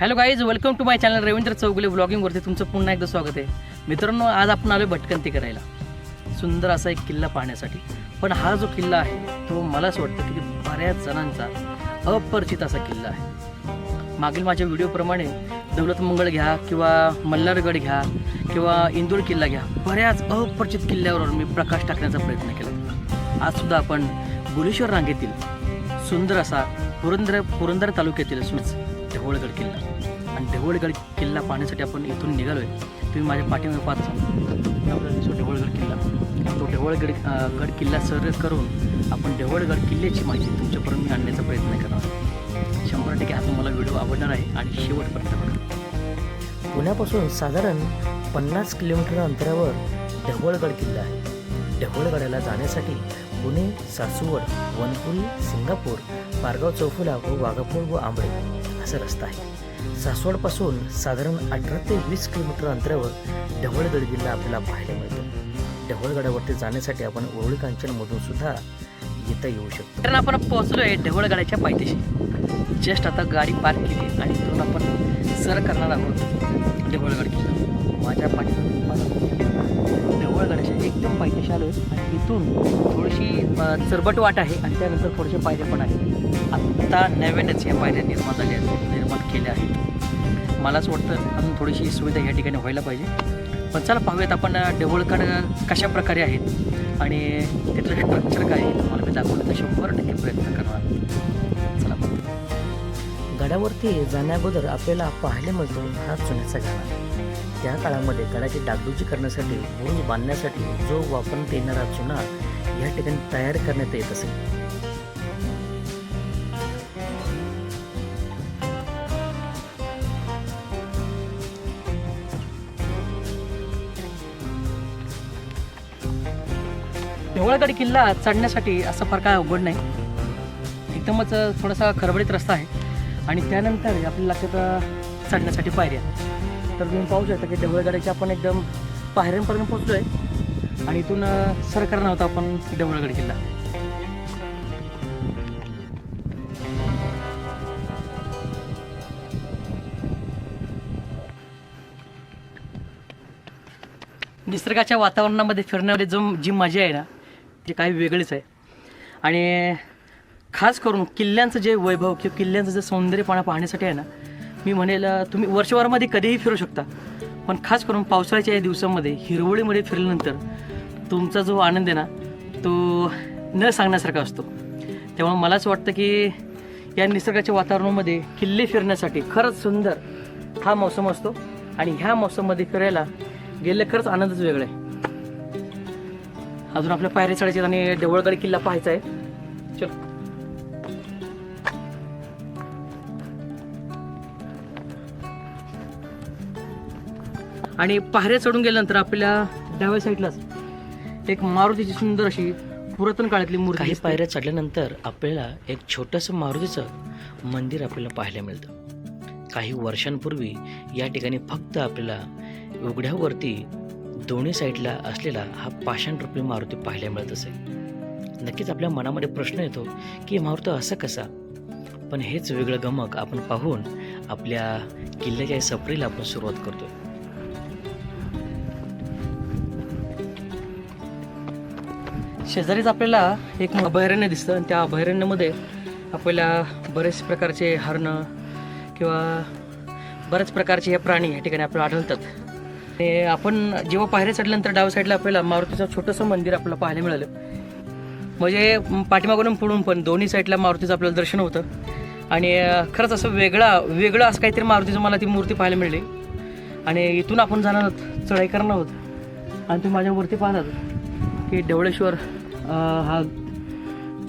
Hello guys welcome to my channel Ravindra Chougule ब्लॉगिंगवरती तुमचं पुन्हा एकदा स्वागत आहे. मित्रांनो आज आपण आलो भटकंती करायला. सुंदर असा एक किल्ला पाहण्यासाठी. पण हा जो किल्ला आहे तो मला असं वाटतं की बऱ्याच जणांचा अपरिचित असा किल्ला आहे. मागील माझ्या व्हिडिओप्रमाणे दौलत मंगळ घ्या किंवा मल्हारगड घ्या किंवा इंदूर किल्ला घ्या बऱ्याच अपरिचित किल्ल्यावर मी प्रकाश टाकण्याचा प्रयत्न केला. आजसुद्धा आपण बुलेश्वर रांगेतील सुंदर असा पुरंदर पुरंदर तालुक्यातील सुच ढवळगड किल्ला. आणि ढवळगड किल्ला पाहण्यासाठी आपण इथून निघालो आहे तुम्ही माझ्या पाठीमध्ये पाहत दिसतो ढवळगड किल्ला. तो ढवळगड गड किल्ला सर करून आपण ढवळगड किल्ल्याची माहिती तुमच्यापर्यंत मी आणण्याचा प्रयत्न करणार शंभर टक्के हा तुम्हाला व्हिडिओ आवडणार आहे आणि शेवटपर्यंत बघा. पुण्यापासून साधारण पन्नास किलोमीटर अंतरावर ढवळगड किल्ला आहे. ढवळगडाला जाण्यासाठी पुणे सासवड वनपुरी सिंगापूर पारगाव चौफुला व वाघापूर व आंबळे असा रस्ता आहे. सासवडपासून साधारण अठरा ते वीस किलोमीटर अंतरावर ढवळगड किल्ला आपल्याला पाहायला मिळतो. ढवळगडावरती जाण्यासाठी आपण ओरळी कांचनमधून सुद्धा येता येऊ शकतो. कारण आपण पोहोचलो आहे ढवळगडाच्या पायथ्याशी. जस्ट आता गाडी पार्क केली आणि इथून आपण सर करणार आहोत ढवळगड किल्ला. माझ्या पाठी ढवळगडाच्या एकदम पायथ्याशी आलो आणि इथून थोडीशी चरबट वाट आहे आणि त्यानंतर थोडेसे पायऱ्या पण आहेत. आत्ता नव्यानेच या पायऱ्या निर्माण झाल्या आहेत निर्माण केल्या आहेत. मला असं वाटतं अजून थोडीशी सुविधा या ठिकाणी व्हायला पाहिजे. पण चला पाहूयात आपण ढवळगड कशा प्रकारे आहेत आणि तिथलं स्ट्रक्चर काय आहे तुम्हाला मी दाखवण्याचा शंभर टक्के प्रयत्न करणार चला गडावरती जाण्याअगोदर आपल्याला पाहिले मिळतो हा चुन्याचा गाडा त्या काळामध्ये गडाची डागडुजी करण्यासाठी भूज बांधण्यासाठी जो वापरण्यात येणारा चुना या ठिकाणी तयार करण्यात येत असेल देवळगड किल्ला चढण्यासाठी असं फार काय अवघड नाही. एकदमच थोडासा खरबडीत रस्ता आहे. आणि त्यानंतर आपल्याला लागतात चढण्यासाठी पायऱ्या. तर तुम्ही पाहू शकता की ढवळगडाच्या आपण एकदम पायऱ्यांपर्यंत पोहोचलो आहे आणि इथून सरकार सर आपण ढवळगड किल्ला. निसर्गाच्या वातावरणामध्ये फिरण्यामध्ये जो जी मजा आहे ना ती काही वेगळीच आहे. आणि खास करून किल्ल्यांचं जे वैभव किंवा किल्ल्यांचं जे सौंदर्यपणा पाहण्यासाठी आहे ना मी म्हणेल तुम्ही वर्षभरामध्ये कधीही फिरू शकता. पण खास करून पावसाळ्याच्या या दिवसामध्ये हिरवळीमध्ये फिरल्यानंतर तुमचा जो आनंद आहे ना तो न सांगण्यासारखा असतो. तेव्हा मला असं वाटतं की या निसर्गाच्या वातावरणामध्ये किल्ले फिरण्यासाठी खरंच सुंदर हा मौसम असतो. आणि ह्या मौसममध्ये फिरायला गेलं खरंच आनंदच वेगळा आहे. अजून आपल्या पायऱ्या चढायचे आणि देवळगड किल्ला पाहायचा आहे. चल. आणि पायऱ्या चढून गेल्यानंतर आपल्या डाव्या साईडलाच एक मारुतीची सुंदर अशी पुरातन काळातली मूर्ती काही. पायऱ्या चढल्यानंतर आपल्याला एक छोटंसं मारुतीचं मंदिर आपल्याला पाहायला मिळतं. काही वर्षांपूर्वी या ठिकाणी फक्त आपल्याला उघड्यावरती दोन्ही साईडला असलेला हा पाषाणरूपी मारुती पाहायला मिळत असे नक्कीच आपल्या मनामध्ये प्रश्न येतो की मारुती असं कसा? पण हेच वेगळं गमक आपण पाहून आपल्या किल्ल्याच्या सफरीला आपण सुरुवात करतो शेजारीच आपल्याला एक अभयारण्य दिसतं आणि त्या अभयारण्यामध्ये आपल्याला बरेच प्रकारचे हरणं किंवा बऱ्याच प्रकारचे हे प्राणी या ठिकाणी आपल्याला आढळतात. आणि आपण जेव्हा पायऱ्या चढल्यानंतर डाव्या साईडला आपल्याला मारुतीचं छोटंसं मंदिर आपल्याला पाहायला मिळालं. म्हणजे पाठीमागून पुढून पण दोन्ही साईडला मारुतीचं आपल्याला दर्शन होतं. आणि खरंच असं वेगळा वेगळं असं काहीतरी मारुतीचं मला ती मूर्ती पाहायला मिळाली. आणि इथून आपण जाणार आहोत चढाई करणार आहोत. आणि तुम्ही माझ्यावरती पाहतात की ढवळेश्वर हा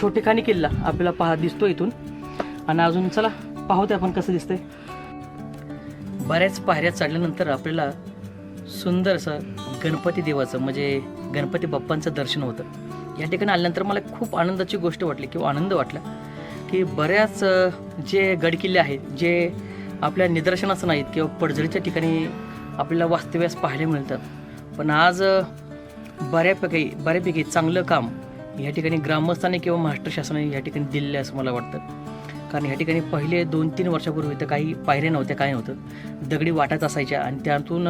छोटेखानी किल्ला आपल्याला पाहा दिसतो इथून. आणि अजून चला पाहूते आपण कसं दिसतंय. बऱ्याच पायऱ्या चढल्यानंतर आपल्याला सुंदर असं गणपती देवाचं म्हणजे गणपती बाप्पांचं दर्शन होतं. या ठिकाणी आल्यानंतर मला खूप आनंदाची गोष्ट वाटली किंवा आनंद वाटला की बऱ्याच जे गडकिल्ले आहेत जे आपल्या निदर्शनाचं नाहीत किंवा पडझडीच्या ठिकाणी आपल्याला वास्तव्यास पाहायला मिळतात पण आज बऱ्यापैकी बऱ्यापैकी चांगलं काम या ठिकाणी ग्रामस्थांनी किंवा महाराष्ट्र शासनाने या ठिकाणी दिलेलं आहे असं मला वाटतं. कारण ह्या ठिकाणी पहिले दोन तीन वर्षापूर्वी तर काही पायऱ्या नव्हत्या काय नव्हतं. दगडी वाटाच असायच्या आणि त्यातून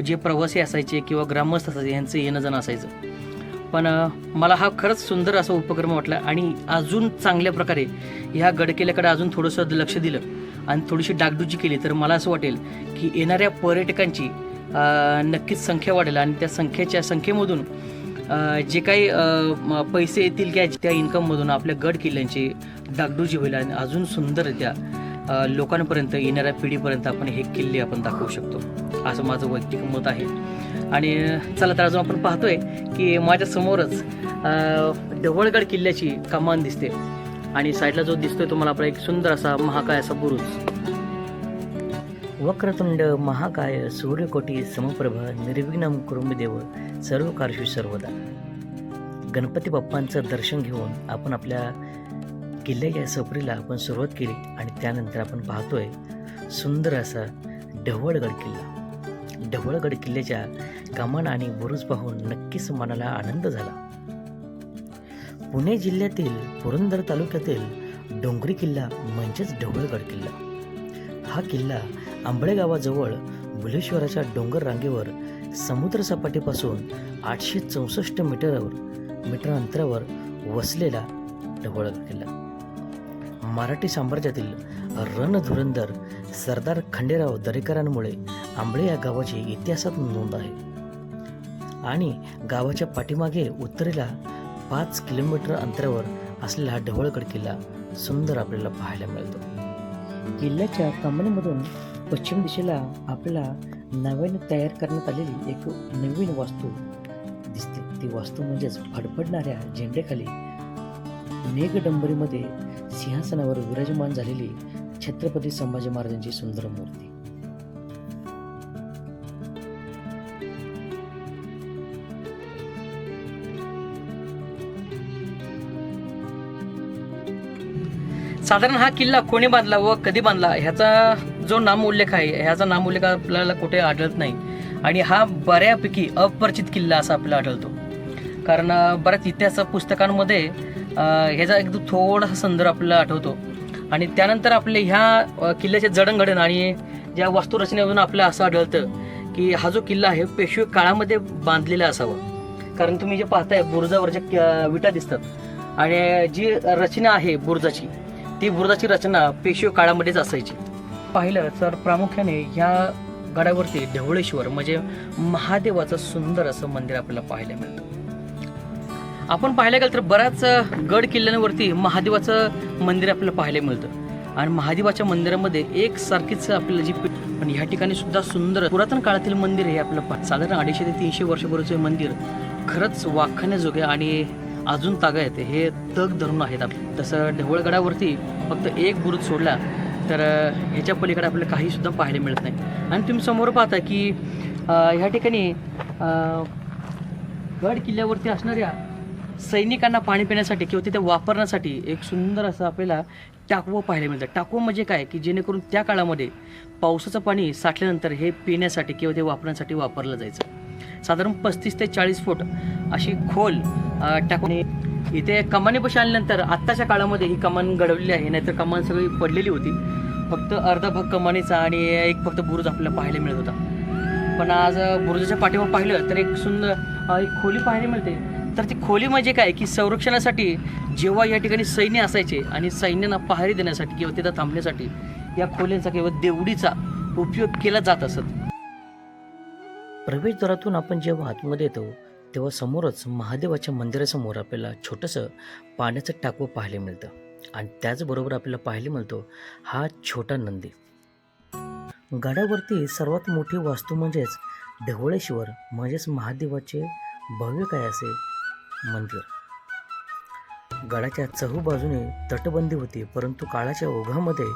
जे प्रवासी असायचे किंवा ग्रामस्थ असायचे यांचं येणं जाणं असायचं. पण मला हा खरंच सुंदर असा उपक्रम वाटला आणि अजून चांगल्या प्रकारे ह्या गडकिल्ल्याकडे अजून थोडंसं लक्ष दिलं आणि थोडीशी डागडुजी केली तर मला असं वाटेल की येणाऱ्या पर्यटकांची नक्कीच संख्या वाढेल आणि त्या संख्येच्या संख्येमधून जे काही पैसे येतील किंवा त्या इन्कममधून आपल्या गड किल्ल्यांची डागडुजी होईल आणि अजून सुंदर त्या लोकांपर्यंत येणाऱ्या पिढीपर्यंत आपण हे किल्ले आपण दाखवू शकतो. असं माझं वैयक्तिक मत आहे. आणि चला तर अजून आपण पाहतोय की माझ्या समोरच ढवळगड किल्ल्याची कमान दिसते. आणि साईडला जो दिसतोय तो मला आपला एक सुंदर असा महाकाय असा बुरुज. वक्रतुंड महाकाय सूर्यकोटी समप्रभ निर्विघ्नम कुरुंबदेव सर्व कारशू सर्वदा. गणपती बाप्पांचं दर्शन घेऊन आपण आपल्या किल्ल्याच्या सफरीला आपण सुरुवात केली आणि त्यानंतर आपण पाहतोय सुंदर असा ढवळगड किल्ला. ढवळगड किल्ल्याच्या कमान आणि बुरुज पाहून नक्कीच मनाला आनंद झाला. पुणे जिल्ह्यातील पुरंदर तालुक्यातील डोंगरी किल्ला म्हणजेच ढवळगड किल्ला. हा किल्ला आंबळे गावाजवळ बुलेश्वराच्या डोंगर रांगेवर समुद्रसपाटीपासून आठशे चौसष्ट मीटरवर मीटर अंतरावर वसलेला ढवळगड किल्ला. मराठी साम्राज्यातील रणधुरंदर सरदार खंडेराव दरेकरांमुळे आंबळे या गावाची इतिहासात नोंद आहे. आणि गावाच्या पाठीमागे उत्तरेला पाच किलोमीटर अंतरावर असलेला हा ढवळगड किल्ला सुंदर आपल्याला पाहायला मिळतो. किल्ल्याच्या कमानीमधून पश्चिम दिशेला आपल्याला नव्याने तयार करण्यात आलेली एक नवीन वास्तू दिसते. ती वास्तू म्हणजेच फडफडणाऱ्या झेंड्याखाली मेघडंबरीमध्ये सिंहासनावर विराजमान झालेली छत्रपती संभाजी महाराजांची सुंदर मूर्ती. साधारण हा किल्ला कोणी बांधला व कधी बांधला ह्याचा जो नामोल्लेख आहे ह्याचा नामोल्लेख आपल्याला कुठे आढळत नाही. आणि हा बऱ्यापैकी अपरिचित किल्ला असा आपल्याला आढळतो. कारण बऱ्याच इतिहास पुस्तकांमध्ये ह्याचा एकदम थोडासा संदर्भ आपल्याला आठवतो. आणि त्यानंतर आपले ह्या किल्ल्याचे जडणघडण आणि ज्या वास्तुरचनेमधून आपल्याला असं आढळतं की हा जो किल्ला आहे पेशवे काळामध्ये बांधलेला असावा. कारण तुम्ही जे पाहताय बुरुजावरच्या क- विटा दिसतात. आणि जी रचना आहे बुरुजाची ती बुरुजाची रचना पेशवे काळामध्येच असायची. पाहिलं तर प्रामुख्याने ह्या गडावरती ढवळेश्वर म्हणजे महादेवाचं सुंदर असं मंदिर आपल्याला पाहायला मिळतं. आपण पाहायला गेलं तर बऱ्याच गड किल्ल्यांवरती महादेवाचं मंदिर आपल्याला पाहायला मिळतं. आणि महादेवाच्या मंदिरामध्ये एक सारखीच आपल्याला जी पण ह्या ठिकाणी सुद्धा सुंदर पुरातन काळातील मंदिर हे आपलं साधारण अडीचशे ते तीनशे वर्षापूर्वीचं मंदिर खरंच वाखाण्याजोगे आणि अजून तागा येते. हे तग धरून आहेत आपले. तसं ढवळगडावरती फक्त एक बुरुज सोडला तर ह्याच्या पलीकडे आपल्याला काहीसुद्धा पाहायला मिळत नाही. आणि तुम्ही समोर पाहता की ह्या ठिकाणी गड किल्ल्यावरती असणाऱ्या सैनिकांना पाणी पिण्यासाठी किंवा तिथे वापरण्यासाठी एक सुंदर असं आपल्याला टाकवं पाहायला मिळतं. टाकवं म्हणजे काय? की जेणेकरून त्या काळामध्ये पावसाचं पाणी साठल्यानंतर हे पिण्यासाठी किंवा ते वापरण्यासाठी वापरलं जायचं. साधारण पस्तीस ते चाळीस फूट अशी खोल टाकून इथे कमानीपाशी आल्यानंतर आत्ताच्या काळामध्ये ही कमान घडवलेली आहे. नाहीतर कमान सगळी पडलेली होती. फक्त अर्धा भाग कमानीचा आणि एक फक्त बुरुज आपल्याला पाहायला मिळत होता. पण आज बुरुजाच्या पाठीवर पाहिलं तर एक सुंदर एक खोली पाहायला मिळते. तर ती खोली म्हणजे काय? की संरक्षणासाठी जेव्हा या ठिकाणी सैन्य असायचे आणि सैन्यांना पहारी देण्यासाठी किंवा तिथं थांबण्यासाठी या खोल्यांचा किंवा देवडीचा उपयोग केला जात असत. प्रवेशद्वारातून आपण जेव्हा आतमध्ये येतो तेव्हा समोरच महादेवाच्या मंदिरासमोर आपल्याला छोटंसं पाण्याचं टाकवं पाहायला मिळतं. आणि त्याचबरोबर आपल्याला पाहायला मिळतो हा छोटा नंदी. गडावरती सर्वात मोठी वास्तू म्हणजेच ढवळेश्वर म्हणजेच महादेवाचे भव्य काय असे? मंदिर. गडाच्या चहूबाजूने तटबंदी होती परंतु काळाच्या ओघामध्ये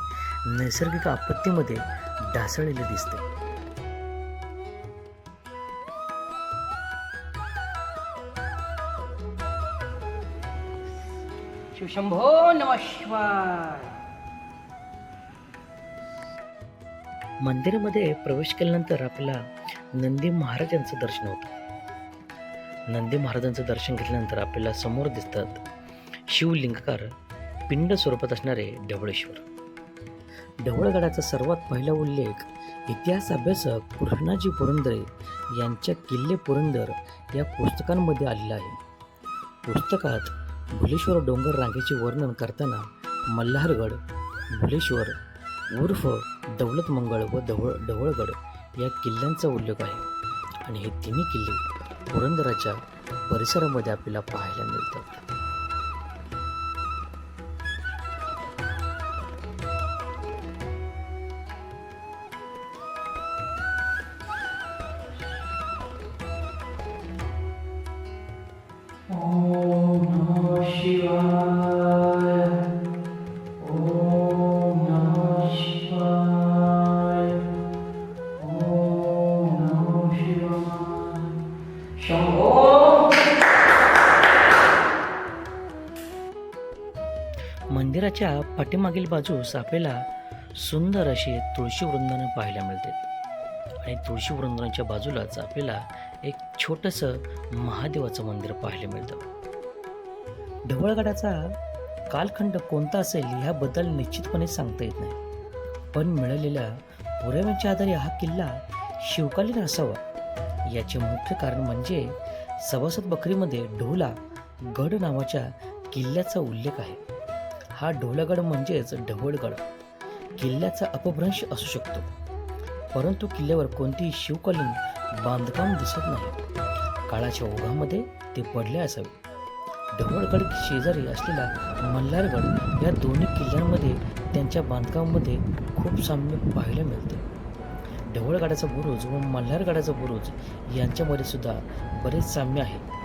नैसर्गिक आपत्तीमध्ये ढासळलेले दिसते. शिवशंभो नम मंदिरामध्ये प्रवेश केल्यानंतर आपल्याला नंदी महाराजांचं दर्शन होतं. नंदी महाराजांचं दर्शन घेतल्यानंतर आपल्याला समोर दिसतात शिवलिंगकार पिंड स्वरूपात असणारे ढवळेश्वर. ढवळगडाचा सर्वात पहिला उल्लेख इतिहास अभ्यासक कृष्णाजी पुरंदरे यांच्या किल्ले पुरंदर या पुस्तकांमध्ये आलेला आहे. पुस्तकात भुलेश्वर डोंगर रांगेचे वर्णन करताना मल्हारगड भुलेश्वर उर्फ दौलतमंगळ व ढवळ ढवळगड या किल्ल्यांचा उल्लेख आहे. आणि हे तिन्ही किल्ले पुरंदराच्या परिसरामध्ये आपल्याला पाहायला मिळतात. मंदिराच्या पाठीमागील बाजूस आपल्याला सुंदर असे तुळशी वृंदानं पाहायला मिळते. आणि तुळशी वृंदावनाच्या बाजूलाच आपल्याला एक छोटंसं महादेवाचं मंदिर पाहायला मिळतं. ढवळगडाचा कालखंड कोणता असेल ह्याबद्दल निश्चितपणे सांगता येत नाही. पण मिळालेल्या पुराव्यांच्या आधारे हा किल्ला शिवकालीन असावा. याचे मुख्य कारण म्हणजे सभासद बकरीमध्ये ढोला गड नावाच्या किल्ल्याचा उल्लेख आहे. हा ढोलगड म्हणजेच ढवळगड. किल्ल्याचा अपभ्रंश असू शकतो. परंतु किल्ल्यावर कोणतीही शिवकालीन बांधकाम दिसत नाही. काळाच्या ओघामध्ये ते पडले असावे. ढवळगड शेजारी असलेला मल्हारगड या दोन्ही किल्ल्यांमध्ये त्यांच्या बांधकामामध्ये खूप साम्य पाहायला मिळते. ढवळगडाचा बुरुज व मल्हारगडाचा बुरुज यांच्यामध्ये सुद्धा बरेच साम्य आहे.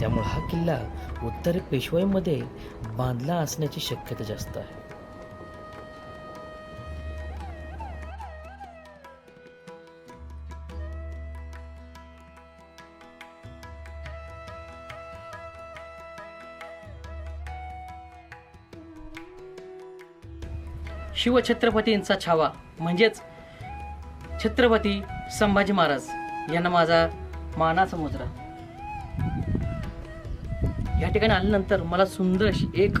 त्यामुळे हा किल्ला उत्तर पेशवाईमध्ये बांधला असण्याची शक्यता जास्त आहे. शिवछत्रपतींचा छावा म्हणजेच छत्रपती संभाजी महाराज यांना माझा मानाचा मुजरा. या ठिकाणी आल्यानंतर मला सुंदर अशी एक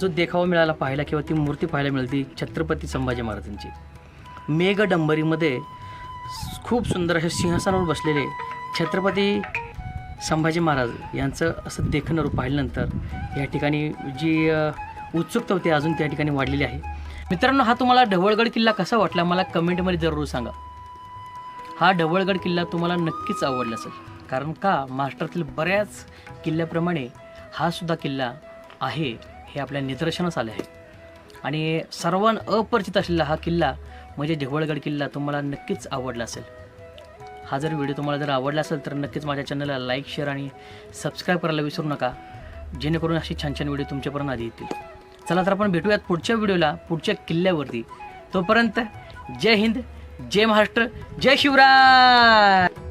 जो देखावा मिळाला पाहायला किंवा ती मूर्ती पाहायला मिळते छत्रपती संभाजी महाराजांची. मेघडंबरीमध्ये खूप सुंदर अशा सिंहासनावर बसलेले छत्रपती संभाजी महाराज यांचं असं देखणं रूप पाहिल्यानंतर या ठिकाणी जी उत्सुकता होती अजून त्या ठिकाणी वाढलेली आहे. मित्रांनो हा तुम्हाला ढवळगड किल्ला कसा वाटला मला कमेंटमध्ये जरूर सांगा. हा ढवळगड किल्ला तुम्हाला नक्कीच आवडला असेल. कारण का? महाराष्ट्रातील बऱ्याच किल्ल्याप्रमाणे हा सुद्धा किल्ला आहे हे आपल्या निदर्शनास आले आहे. आणि सर्वांना अपरिचित असलेला हा किल्ला म्हणजे ढवळगड किल्ला तुम्हाला नक्कीच आवडला असेल. हा जर व्हिडिओ तुम्हाला जर आवडला असेल तर नक्कीच माझ्या चॅनलला लाईक शेअर आणि सबस्क्राईब करायला विसरू नका जेणेकरून अशी छान छान व्हिडिओ तुमच्यापर्यंत आधी येतील. चला तर आपण भेटूयात पुढच्या व्हिडिओला पुढच्या किल्ल्यावरती. तोपर्यंत जय हिंद जय महाराष्ट्र जय शिवराय!